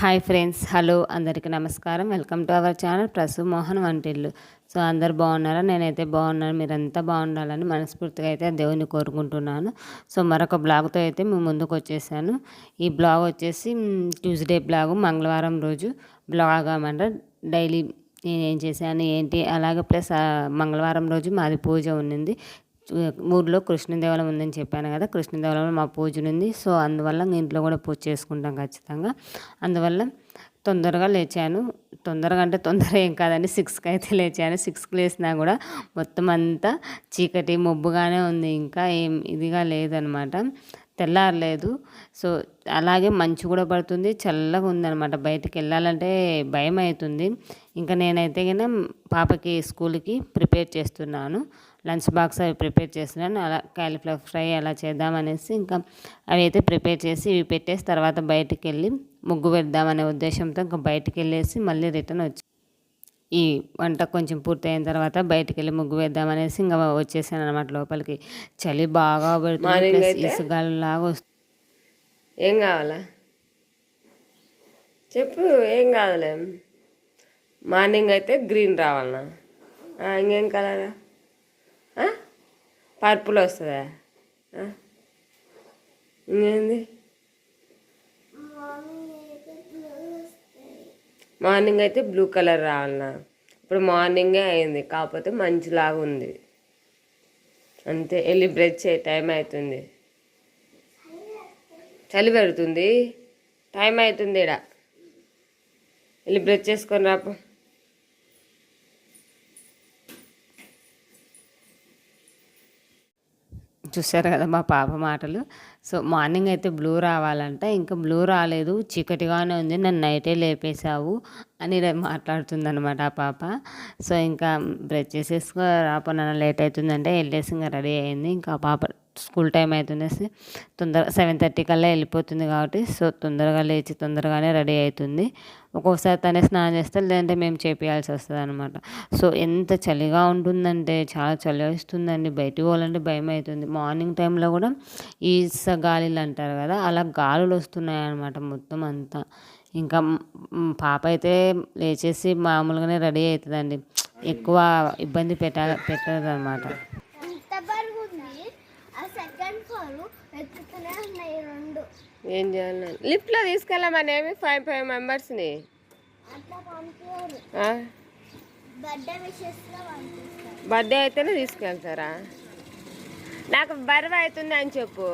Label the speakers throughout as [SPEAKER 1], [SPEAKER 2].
[SPEAKER 1] Hi friends hello అందరికీ నమస్కారం. Welcome to our channel Prasu Mohan వంటిల్లు. సో అందరు బాగున్నారా? నేనైతే బాగున్నాను. మీరంతా బాగుండాలని మనస్ఫూర్తిగా అయితే దేవుని కోరుకుంటున్నాను. సో మరొక బ్లాగ్తో అయితే మేము ముందుకు వచ్చేసాను. ఈ బ్లాగ్ వచ్చేసి ట్యూస్డే బ్లాగ్ మంగళవారం రోజు బ్లాగ్ అన్నమాట. డైలీ నేను ఏం చేశాను ఏంటి? అలాగే ప్లస్ మంగళవారం రోజు మాది పూజ ఉన్నింది. ఊర్లో కృష్ణదేవాలయం ఉందని చెప్పాను కదా కృష్ణదేవలంలో మా పూజ ఉంది సో అందువల్ల ఇంట్లో కూడా పూజ చేసుకుంటాం ఖచ్చితంగా. అందువల్ల తొందరగా లేచాను. తొందరగా అంటే తొందర ఏం కాదండి సిక్స్కి అయితే లేచాను. సిక్స్కి లేచినా కూడా మొత్తం అంతా చీకటి మబ్బుగానే ఉంది. ఇంకా ఏం ఇదిగా లేదనమాట. తెల్లారలేదు. సో అలాగే మంచు కూడా పడుతుంది. చల్లగా ఉందనమాట. బయటకు వెళ్ళాలంటే భయం అవుతుంది ఇంకా నేనైతే కన్నా పాపకి స్కూల్కి ప్రిపేర్ చేస్తున్నాను. లంచ్ బాక్స్ అవి ప్రిపేర్ చేస్తున్నాను. అలా క్యాలీఫ్లవర్ ఫ్రై అలా చేద్దామనేసి ఇంకా అవి అయితే ప్రిపేర్ చేసి ఇవి పెట్టేసి తర్వాత బయటికి వెళ్ళి ముగ్గు పెడదామనే ఉద్దేశంతో ఇంకా బయటికి వెళ్ళేసి మళ్ళీ రిటర్న్ వచ్చి ఈ వంట కొంచెం పూర్తయిన తర్వాత బయటికి వెళ్ళి ముగ్గు వేద్దామనేసి ఇంకా వచ్చేసాను అనమాట లోపలికి. చలి బాగా పెడుతుంది ఇసుగాలు లాగా వస్తుంది
[SPEAKER 2] ఏం కావాలా? చెప్పు ఏం కావాలే మార్నింగ్ అయితే గ్రీన్ రావాలనా? ఆ, ఇంకేం కలరా? పర్పుల్ వస్తుందా? ఇంకేంది? మార్నింగ్ అయితే బ్లూ కలర్ రావాలన్నా. ఇప్పుడు మార్నింగే అయింది కాకపోతే మంచిలాగా ఉంది. అంతే వెళ్ళి బ్రష్ చేయి టైం అవుతుంది. చలి పెడుతుంది. టైం అవుతుంది ఇడ వెళ్ళి బ్రష్ చేసుకొని రాపో.
[SPEAKER 1] చూసారు కదా మా పాప మాటలు. సో మార్నింగ్ అయితే బ్లూ రావాలంట. ఇంకా బ్లూ రాలేదు. చీకటిగానే ఉంది. నన్ను నైటే లేపేశావు అని మాట్లాడుతుంది అనమాట ఆ పాప. సో ఇంకా బ్రష్ చేసేసుకో రాపో నన్ను లేట్ అవుతుందంటే వెళ్ళేసి ఇంకా రెడీ అయింది. ఇంకా ఆ పాప స్కూల్ టైం అవుతుందేసి తొందర సెవెన్ థర్టీ కల్లా వెళ్ళిపోతుంది కాబట్టి సో తొందరగా లేచి తొందరగానే రెడీ అవుతుంది. ఒక్కొక్కసారి తనే స్నానం చేస్తే లేదంటే మేము చేపియాల్సి వస్తుంది అనమాట సో ఎంత చలిగా ఉంటుందంటే చాలా చలి వస్తుందండి. బయటికి పోవాలంటే భయం అవుతుంది మార్నింగ్ టైంలో కూడా ఈస గాలిలు అంటారు కదా అలా గాలులు వస్తున్నాయి అనమాట మొత్తం అంతా. ఇంకా పాప అయితే లేచేసి మామూలుగానే రెడీ అవుతుందండి. ఎక్కువ ఇబ్బంది పెట్ట పెట్టదు అనమాట
[SPEAKER 3] ఎంత బరువు ఉంది ఆ సెకండ్ ఫ్లోర్ ఎత్తుతూనే ఉన్నాయి రెండు
[SPEAKER 2] ఏం చేయాలి లిఫ్ట్లో తీసుకెళ్ళమనేమి ఫైవ్ ఫైవ్ మెంబర్స్ని?
[SPEAKER 3] బర్త్డే
[SPEAKER 2] అయితేనే తీసుకెళ్తారా? నాకు బరువు అవుతుంది అని చెప్పు.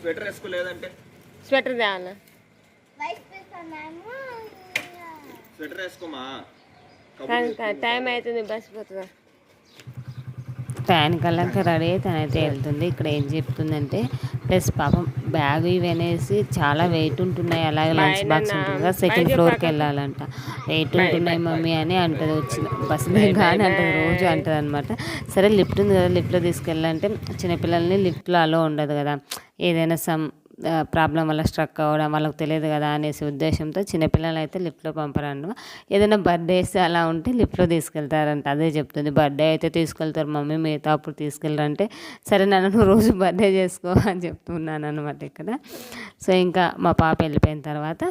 [SPEAKER 4] స్వెటర్ వేసుకోలేదంటే
[SPEAKER 2] స్వెటర్ తేవాలా
[SPEAKER 4] స్వెటర్ వేసుకోమా?
[SPEAKER 2] టైం అవుతుంది బస్ పోతుందా
[SPEAKER 1] టైం కల్లా ఇంకా రెడీ అయి తనైతే వెళ్తుంది. ఇక్కడ ఏం చెప్తుందంటే ప్లస్ పాపం బ్యాగ్ ఇవనేసి చాలా వెయిట్ ఉంటున్నాయి. అలాగే లంచ్ బాక్స్ ఉంటుంది కదా సెకండ్ ఫ్లోర్కి వెళ్ళాలంట. వెయిట్ ఉంటున్నాయి మమ్మీ అని అంటది వచ్చిన బస్సు కానీ అంటది రోజు అంటది అనమాట సరే లిఫ్ట్ ఉంది కదా లిఫ్ట్లో తీసుకెళ్ళాలంటే చిన్నపిల్లల్ని లిఫ్ట్లో అలో ఉండదు కదా. ఏదైనా సమ్ ప్రాబ్లం వల్ల స్ట్రక్ అవ్వడం వాళ్ళకి తెలియదు కదా అనేసి ఉద్దేశంతో చిన్నపిల్లలు అయితే లిఫ్ట్లో పంపరండి ఏదైనా బర్త్డేస్ అలా ఉంటే లిఫ్ట్లో తీసుకెళ్తారంట. అదే చెప్తుంది. బర్త్డే అయితే తీసుకెళ్తారు మమ్మీ మిగతా అప్పుడు తీసుకెళ్ళరంటే సరే నన్ను రోజు బర్త్డే చేసుకో అని చెప్తున్నాను అనమాట ఇక్కడ. సో ఇంకా మా పాప వెళ్ళిపోయిన తర్వాత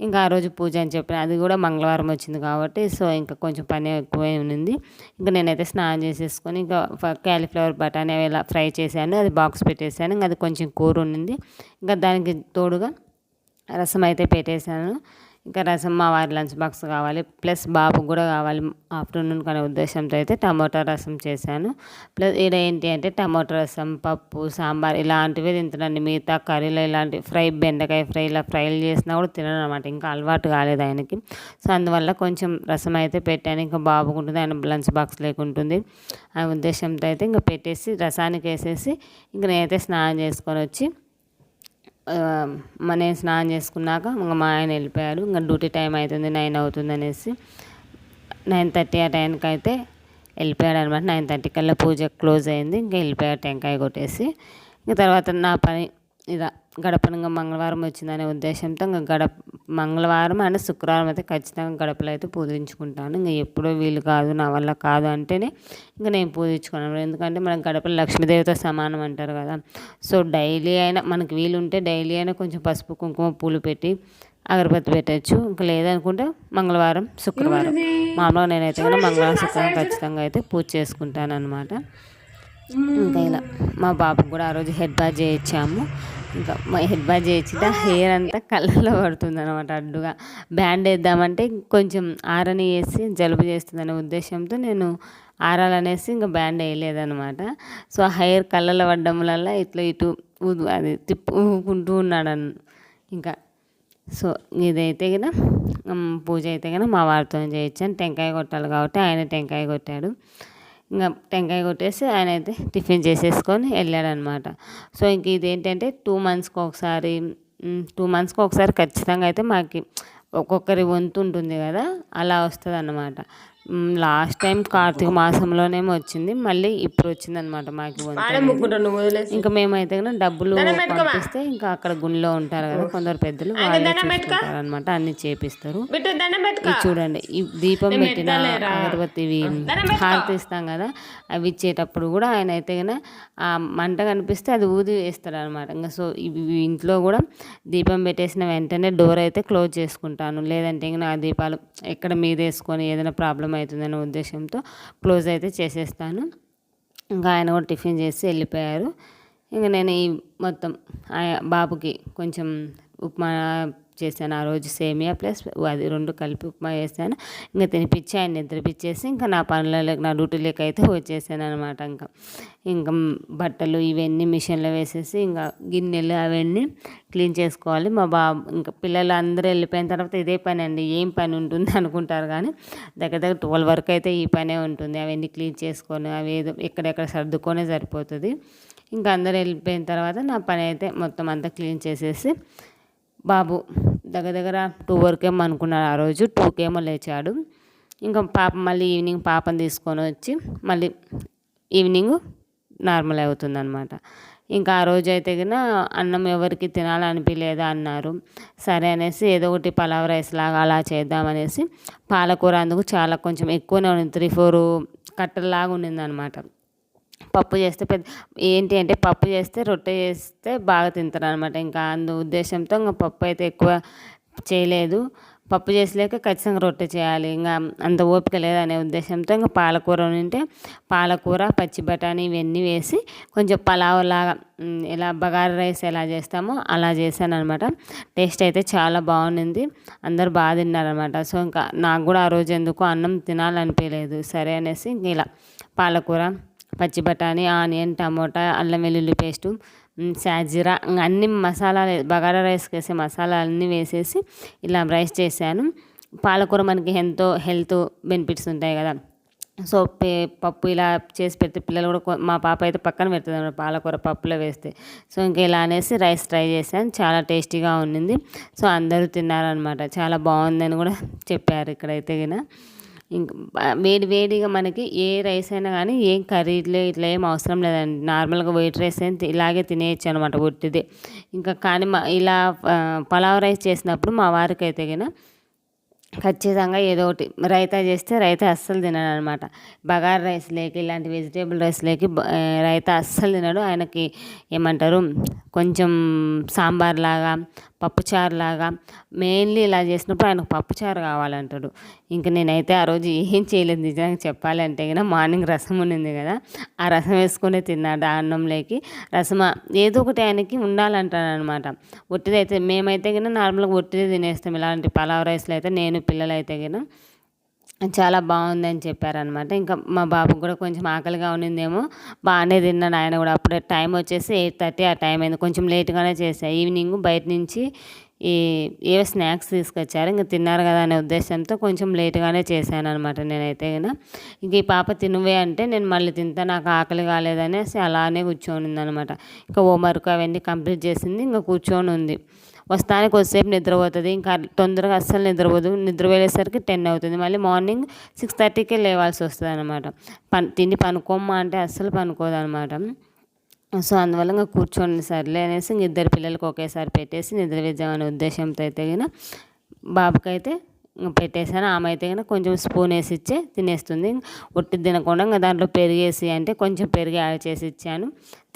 [SPEAKER 1] ఇంకా ఆ రోజు పూజ అని చెప్పిన అది కూడా మంగళవారం వచ్చింది కాబట్టి సో ఇంకా కొంచెం పని ఎక్కువై ఉంది ఇంకా నేనైతే స్నానం చేసేసుకొని ఇంకా క్యాలీఫ్లవర్ బటానీ అవి ఇలా ఫ్రై చేశాను అది బాక్స్ పెట్టేశాను ఇంకా అది కొంచెం కూర ఉండింది. ఇంకా దానికి తోడుగా రసం అయితే పెట్టేశాను. ఇంకా రసం మా వారి లంచ్ బాక్స్ కావాలి. ప్లస్ బాబుకు కూడా కావాలి. ఆఫ్టర్నూన్ అనే ఉద్దేశంతో అయితే టమోటా రసం చేశాను. ప్లస్ ఈడ ఏంటి అంటే టమోటా రసం పప్పు సాంబార్ ఇలాంటివి తింటాడండి మిగతా కర్రీలు ఇలాంటి ఫ్రై బెండకాయ ఫ్రై ఇలా ఫ్రైలు చేసినా కూడా తినడం అనమాట ఇంకా అలవాటు కాలేదు ఆయనకి. సో అందువల్ల కొంచెం రసం అయితే పెట్టాను. ఇంకా బాబుకుంటుంది ఆయన లంచ్ బాక్స్ లేకుంటుంది. ఆ ఉద్దేశంతో అయితే ఇంకా పెట్టేసి రసానికి వేసేసి ఇంక నేనైతే స్నానం చేసుకొని వచ్చి మనం నేను స్నానం చేసుకున్నాక ఇంకా మా ఆయన వెళ్ళిపోయాడు. ఇంకా డ్యూటీ టైం అవుతుంది నైన్ అవుతుంది అనేసి నైన్ థర్టీ ఆ టైంకి అయితే వెళ్ళిపోయాడు అనమాట నైన్ థర్టీ కల్లా పూజ క్లోజ్ అయింది. ఇంకా వెళ్ళిపోయాడు టెంకాయ కొట్టేసి. ఇంకా తర్వాత నా పని ఇలా గడపనంగా మంగళవారం వచ్చిందనే ఉద్దేశంతో ఇంకా గడప మంగళవారం అండ్ శుక్రవారం అయితే ఖచ్చితంగా గడపలు అయితే పూజించుకుంటాను. ఇంకా ఎప్పుడో వీలు కాదు నా వల్ల కాదు అంటేనే ఇంకా నేను పూజించుకున్నాను. ఎందుకంటే మన గడపలు లక్ష్మీదేవితో సమానం అంటారు కదా. సో డైలీ అయినా మనకి వీలు ఉంటే డైలీ అయినా కొంచెం పసుపు కుంకుమ పూలు పెట్టి అగరబత్తి పెట్టచ్చు. ఇంకా లేదనుకుంటే మంగళవారం శుక్రవారం. మామూలుగా నేనైతే కూడా మంగళవారం శుక్రవారం ఖచ్చితంగా అయితే పూజ చేసుకుంటాను అనమాట ఇంకా ఇలా మా బాబుకి కూడా ఆ రోజు హెడ్ బాత్ చేయించాము. ఇంకా మా హెడ్ బాత్ చేయించిన హెయిర్ అంతా కళ్ళలో పడుతుంది అనమాట అడ్డుగా. బ్యాండ్ వేద్దామంటే కొంచెం ఆరని వేసి జలుబు చేస్తుందనే ఉద్దేశంతో నేను ఆరాలనేసి ఇంకా బ్యాండ్ వేయలేదనమాట సో ఆ హెయిర్ కళ్ళలో పడడం వల్ల ఇట్లా ఇటు అది తిప్పు ఊపుకుంటూ ఉన్నాడు. ఇంకా సో ఇదైతే కదా పూజ అయితే కదా మా వారితో చేయించాను. టెంకాయ కొట్టాలి కాబట్టి ఆయన టెంకాయ కొట్టాడు. ఇంకా టెంకాయ కొట్టేసి ఆయన అయితే టిఫిన్ చేసేసుకొని వెళ్ళాడనమాట. సో ఇంక ఇదేంటంటే టూ మంత్స్కి ఒకసారి టూ మంత్స్కి ఒకసారి ఖచ్చితంగా అయితే మాకు ఒక్కొక్కరి వంతు ఉంటుంది కదా అలా వస్తుంది అన్నమాట లాస్ట్ టైం కార్తీక మాసంలోనేమో వచ్చింది మళ్ళీ ఇప్పుడు మాకు.
[SPEAKER 2] ముగ్గురు నువ్వు వదిలేసి.
[SPEAKER 1] ఇంకా మేమైతే కనుక డబ్బులు పంపిస్తే ఇంకా అక్కడ గుళ్ళో ఉంటారు కదా కొందరు పెద్దలు వాళ్ళే చూసుకుంటారు అనమాట అన్ని చేపిస్తారు. చూడండి దీపం పెట్టిన అగరబత్తి ఇవి హారతి ఇస్తాం కదా అవి ఇచ్చేటప్పుడు కూడా ఆయన అయితే కనుక ఆ మంట కనిపిస్తే అది ఊది వేస్తారు అనమాట ఇంకా సో ఇవి ఇవి ఇంట్లో కూడా దీపం పెట్టేసిన వెంటనే డోర్ అయితే క్లోజ్ చేసుకుంటాను. లేదంటే ఇంకా ఆ దీపాలు ఎక్కడ మీద వేసుకొని ఏదైనా ప్రాబ్లం అవుతుందనే ఉద్దేశంతో క్లోజ్ అయితే చేసేస్తాను. ఇంకా ఆయన కూడా టిఫిన్ చేసి వెళ్ళిపోయారు. ఇంకా నేను ఈ మొత్తం ఆ బాబుకి కొంచెం ఉప్మా చేశాను. ఆ రోజు సేమియా ప్లస్ అది రెండు కలిపి ఉప్మా చేశాను. ఇంకా తినిపించి ఆయన నిద్రపిచ్చేసి ఇంకా నా పనులలోకి నా డ్యూటీలోకి అయితే వచ్చేసాను అనమాట ఇంకా. ఇంకా బట్టలు ఇవన్నీ మిషన్లో వేసేసి ఇంకా గిన్నెలు అవన్నీ క్లీన్ చేసుకోవాలి. మా బాబు ఇంకా పిల్లలు అందరూ వెళ్ళిపోయిన తర్వాత ఇదే పని అండి. ఏం పని ఉంటుంది అనుకుంటారు కానీ దగ్గర దగ్గర ట్వెల్వ్ వరకు అయితే ఈ పనే ఉంటుంది. అవన్నీ క్లీన్ చేసుకొని అవి ఏదో ఎక్కడెక్కడ సర్దుకొనే సరిపోతుంది. ఇంకా అందరూ వెళ్ళిపోయిన తర్వాత నా పని అయితే మొత్తం అంతా క్లీన్ చేసేసి బాబు దగ్గర దగ్గర టూ వరకేమో అనుకున్నాడు ఆ రోజు టూకేమో లేచాడు. ఇంకా పాప మళ్ళీ ఈవినింగ్ పాపను తీసుకొని వచ్చి మళ్ళీ ఈవినింగ్ నార్మల్ అవుతుంది అనమాట ఇంకా ఆ రోజు అయితే కన్నా అన్నం ఎవరికి తినాలనిపించలేదా అన్నారు. సరే అనేసి ఏదో ఒకటి పలావ్ రైస్ లాగా అలా చేద్దామనేసి పాలకూర అందుకు చాలా కొంచెం ఎక్కువనే ఉంది త్రీ ఫోర్ కట్టలాగా ఉండింది అనమాట పప్పు చేస్తే పెద్ద ఏంటి అంటే పప్పు చేస్తే రొట్టె చేస్తే బాగా తింటారు అనమాట ఇంకా అందు ఉద్దేశంతో ఇంకా పప్పు అయితే ఎక్కువ చేయలేదు. పప్పు చేసలేక ఖచ్చితంగా రొట్టె చేయాలి. ఇంకా అంత ఓపిక లేదనే ఉద్దేశంతో ఇంకా పాలకూర ఉంటే పాలకూర పచ్చి బఠానీ ఇవన్నీ వేసి కొంచెం పలావ్ లాగా ఎలా బగారా రైస్ ఎలా చేస్తామో అలా చేశాను అనమాట టేస్ట్ అయితే చాలా బాగుంది అందరు బాగా తిన్నారనమాట సో ఇంకా నాకు కూడా ఆ రోజు ఎందుకో అన్నం తినాలనిపించలేదు సరే అనేసి ఇంక ఇలా పాలకూర పచ్చి బఠానీ ఆనియన్ టమోటా అల్లం వెల్లుల్లి పేస్టు షాజీరా సాజీరా అన్ని మసాలాలు బగారా రైస్కి వేసే మసాలా అన్నీ వేసేసి ఇలా రైస్ చేశాను. పాలకూర మనకి ఎంతో హెల్త్ బెనిఫిట్స్ ఉంటాయి కదా. సో పే పప్పు ఇలా చేసి పెడితే పిల్లలు కూడా మా పాప అయితే పక్కన పెడుతుంది అనమాట పాలకూర పప్పులో వేస్తే. సో ఇంకా ఇలా అనేసి రైస్ ట్రై చేశాను. చాలా టేస్టీగా ఉండింది. సో అందరూ తిన్నారనమాట చాలా బాగుందని కూడా చెప్పారు ఇక్కడైతే గిన. వేడి వేడిగా మనకి ఏ రైస్ అయినా కానీ ఏం కర్రీలు ఇట్లా ఏం అవసరం లేదండి. నార్మల్గా వైట్ రైస్ అయితే ఇలాగే తినేయచ్చు అనమాట ఉట్టిది ఇంకా కానీ మా ఇలా పలావ్ రైస్ చేసినప్పుడు మా వారికి అయితే కన్నా ఖచ్చితంగా ఏదో ఒకటి రైతా చేస్తే రైతా అస్సలు తినడు అనమాట బగార్ రైస్ లేకి ఇలాంటి వెజిటేబుల్ రైస్ లేకి రైతా అస్సలు తినడు. ఆయనకి ఏమంటారు కొంచెం సాంబార్ లాగా పప్పుచారు లాగా మెయిన్లీ ఇలా చేసినప్పుడు ఆయనకు పప్పుచారు కావాలంటాడు. ఇంక నేనైతే ఆ రోజు ఏం చేయలేదు నిజంగా చెప్పాలంటే కనుక మార్నింగ్ రసం ఉండింది కదా ఆ రసం వేసుకునే తిన్నాడు ఆ అన్నంలోకి. రసం ఏదో ఒకటి ఆయనకి ఉండాలంటాను అనమాట ఒట్టిదైతే మేమైతే కన్నా నార్మల్గా ఒట్టిదే తినేస్తాం. ఇలాంటి పలావ్ రైస్లో అయితే నేను పిల్లలు అయితే చాలా బాగుందని చెప్పారనమాట. ఇంకా మా బాబుకి కూడా కొంచెం ఆకలిగా ఉన్నిందేమో. బాగానే తిన్నాడు ఆయన కూడా. అప్పుడే టైం వచ్చేసి ఎయిట్ థర్టీ ఆ టైం అయింది. కొంచెం లేట్గానే చేసా ఈవినింగ్ బయట నుంచి ఈ ఏవో స్నాక్స్ తీసుకొచ్చారు. ఇంకా తిన్నారు కదా అనే ఉద్దేశంతో కొంచెం లేట్గానే చేశాను అనమాట నేనైతే కదా ఇంక ఈ పాప తినువే అంటే నేను మళ్ళీ తింటా. నాకు ఆకలి కాలేదనేసి అలానే కూర్చొని ఉందనమాట. ఇంకా హోంవర్క్ అవన్నీ కంప్లీట్ చేసింది. ఇంకా కూర్చొని ఉంది. వస్తానికి కొద్దిసేపు నిద్రపోతుంది. ఇంకా తొందరగా అస్సలు నిద్రపోదు. నిద్ర వెళ్ళేసరికి టెన్ అవుతుంది. మళ్ళీ మార్నింగ్ సిక్స్ థర్టీకే లేవాల్సి వస్తుంది అనమాట పన్ తిని పనుకోమ్మా అంటే అస్సలు పనుకోదు అనమాట సో అందువల్ల ఇంకా కూర్చోండి సర్లే అనేసి ఇంక ఇద్దరు పిల్లలకి ఒకేసారి పెట్టేసి నిద్ర వేద్దామనే ఉద్దేశంతో అయితే గిన బాబుకైతే పెట్టేసాను ఆమె అయితే కనుక కొంచెం స్పూన్ వేసి ఇచ్చే తినేస్తుంది. ఉట్టి తినకుండా ఇంకా దాంట్లో పెరిగేసి అంటే కొంచెం పెరిగి యాడ్ చేసి ఇచ్చాను.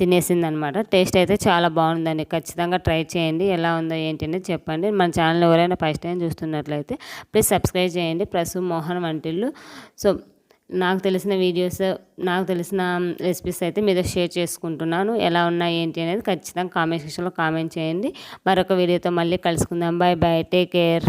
[SPEAKER 1] తినేసింది అనమాట టేస్ట్ అయితే చాలా బాగుందండి. ఖచ్చితంగా ట్రై చేయండి. ఎలా ఉందో ఏంటి అనేది చెప్పండి. మన ఛానల్ ఎవరైనా ఫస్ట్ టైం చూస్తున్నట్లయితే ప్లీజ్ సబ్స్క్రైబ్ చేయండి. ప్రసు మోహన్ వంటిల్లు. సో నాకు తెలిసిన వీడియోస్ నాకు తెలిసిన రెసిపీస్ అయితే మీతో షేర్ చేసుకుంటున్నాను. ఎలా ఉన్నాయి ఏంటి అనేది ఖచ్చితంగా కామెంట్ సెక్షన్లో కామెంట్ చేయండి. మరొక వీడియోతో మళ్ళీ కలుసుకుందాం. Bye bye take care.